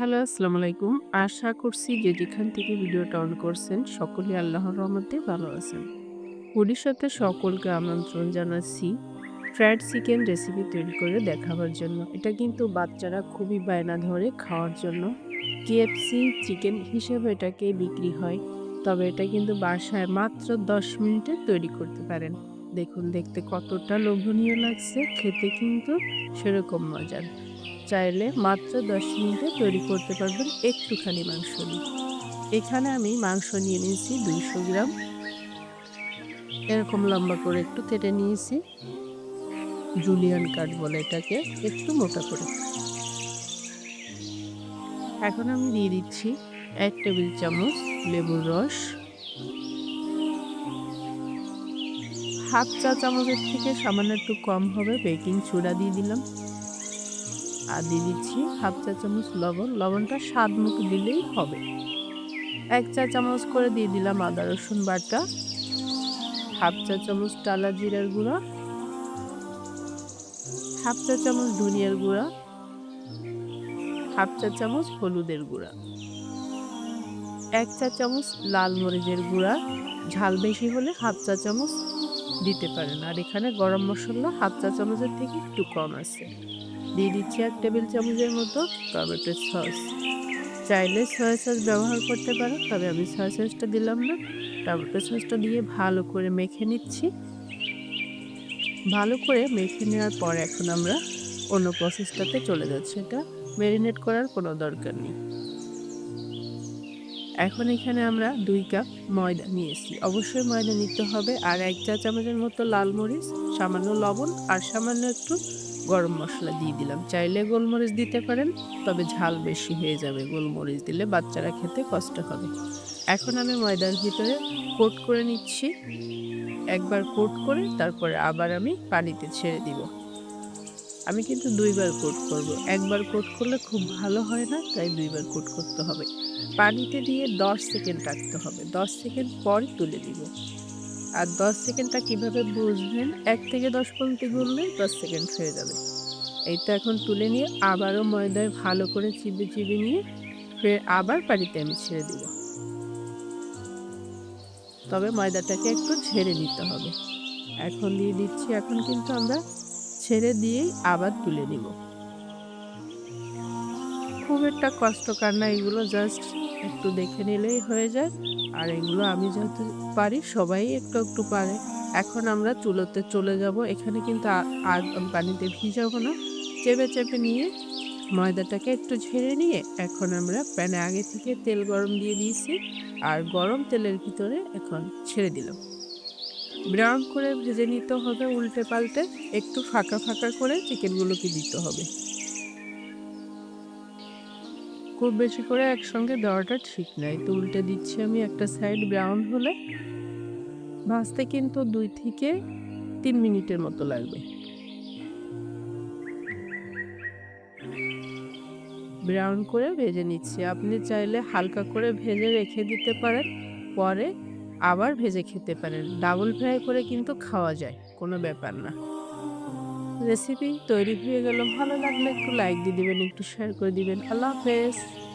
Hello, আসসালামু আলাইকুম। আশা করছি যে যেখান থেকে ভিডিওটা অন করছেন সকলে আল্লাহর রহমতে ভালো আছেন। ভবিষ্যতে সকলকে আমন্ত্রণ জানাচ্ছি ফ্রাইড চিকেন রেসিপি তৈরি করে দেখাবার জন্য। এটা কিন্তু বাচ্চারা খুবই বায়না ধরে খাওয়ার জন্য। কেএফসি চিকেন হিসেবে এটাকে বিক্রি হয়, তবে এটা কিন্তু বাসায় মাত্র দশ মিনিটে তৈরি করতে পারেন। দেখুন, দেখতে কতটা লোভনীয় লাগছে, খেতে কিন্তু সেরকম মজার। চাইলে মাত্র দশ মিনিটে তৈরি করতে পারবেন একটুখানি মাংস নিয়ে এখানে আমি মাংস নিয়ে নিয়েছি দুইশো গ্রাম। এরকম লম্বা করে একটু কেটে নিয়েছি। জুলিয়ান কাট বলে এটাকে, একটু মোটা করে। এখন আমি দিয়ে দিচ্ছি এক টেবিল চামচ লেবুর রস। হাফ চা চামচের থেকে সামান্য একটু কম হবে, বেকিং সোডা দিয়ে দিলাম। আর দিয়ে দিচ্ছি হাফ চা চামচ লবণ। লবণটা স্বাদ মতো দিলেই হবে। এক চা চামচ করে দিয়ে দিলাম আদা, রসুন বাটা, হাফ চা চামচ টালা জিরার গুঁড়া, হাফ চা চামচ ধনিয়ার গুঁড়া, হাফ চা চামচ হলুদের গুঁড়া, এক চা চামচ লাল মরিচের গুঁড়া। ঝাল বেশি হলে হাফ চা চামচ দিতে পারেন। আর এখানে গরম মশলা হাফ চা চামচের থেকে একটু কম আছে। দিয়ে দিচ্ছি এক টেবিল চামচের মতো টমেটো সস। চাইলে সয়া সস ব্যবহার করতে পারো, তবে আমি সয়া সসটা দিলাম না। টমেটো সসটা দিয়ে ভালো করে মেখে নিচ্ছি। ভালো করে মেখে নেওয়ার পর এখন আমরা অন্য প্রসেসটাতে চলে যাচ্ছি। এটা ম্যারিনেট করার কোনো দরকার নেই। এখন এখানে আমরা দুই কাপ ময়দা নিয়েছি। অবশ্যই ময়দা নিতে হবে। আর এক চা চামচের মতো লাল মরিচ, সামান্য লবণ আর সামান্য একটু গরম মশলা দিয়ে দিলাম। চাইলে গোলমরিচ দিতে পারেন, তবে ঝাল বেশি হয়ে যাবে। গোলমরিচ দিলে বাচ্চারা খেতে কষ্ট হবে। এখন আমি ময়দার ভিতরে কোট করে নিচ্ছি। একবার কোট করে তারপরে আবার আমি পানিতে ছেড়ে দিব। আমি কিন্তু দুইবার কোট করব। একবার কোট করলে খুব ভালো হয় না, তাই দুইবার কোট করতে হবে। পানিতে দিয়ে দশ সেকেন্ড রাখতে হবে। দশ সেকেন্ড পর তুলে দিব। আর দশ সেকেন্ডটা কীভাবে বুঝবেন? এক থেকে দশ পর্যন্ত গুনলে দশ সেকেন্ড হয়ে যাবে। এই তো এখন তুলে নিয়ে আবারও ময়দায় ভালো করে চিবে চিবে নিয়ে ফের আবার পানিতে আমি ছেড়ে দিব। তবে ময়দাটাকে একটু ঝেড়ে নিতে হবে। এখন দিয়ে দিচ্ছি, এখন কিন্তু আমরা ছেড়ে দিয়েই আবার তুলে নিব। খুব একটা কষ্টকর না এগুলো, জাস্ট একটু দেখে নিলেই হয়ে যায়। আর এগুলো আমি যেহেতু পারি, সবাই একটু একটু পারে। এখন আমরা চুলোতে চলে যাব। এখানে কিন্তু আর পানিতে ভিজাবো না। চেপে চেপে নিয়ে ময়দাটাকে একটু ঝেড়ে নিয়ে এখন আমরা প্যানে আগে থেকে তেল গরম দিয়ে দিয়েছি। আর গরম তেলের ভিতরে এখন ছেড়ে দিলাম। ব্রাউন করে ভেজে নিতে হবে উল্টে পাল্টে। একটু ফাঁকা ফাঁকা করে চিকেনগুলোকে দিতে হবে। খুব বেশি করে একসঙ্গে দেওয়াটা ঠিক নাই। তো উল্টে দিচ্ছি আমি একটা সাইড ব্রাউন হলে। ভাজতে কিন্তু দুই থেকে তিন মিনিটের মতো লাগবে। ব্রাউন করে ভেজে নিচ্ছি। আপনি চাইলে হালকা করে ভেজে রেখে দিতে পারেন, পরে আবার ভেজে খেতে পারেন। ডাবল ফ্রাই করে কিন্তু খাওয়া যায়, কোনো ব্যাপার না। রেসিপি তৈরি হয়ে গেল। ভালো লাগলে একটু লাইক দিয়ে দিবেন, একটু শেয়ার করে দিবেন। আল্লাহ হাফেজ।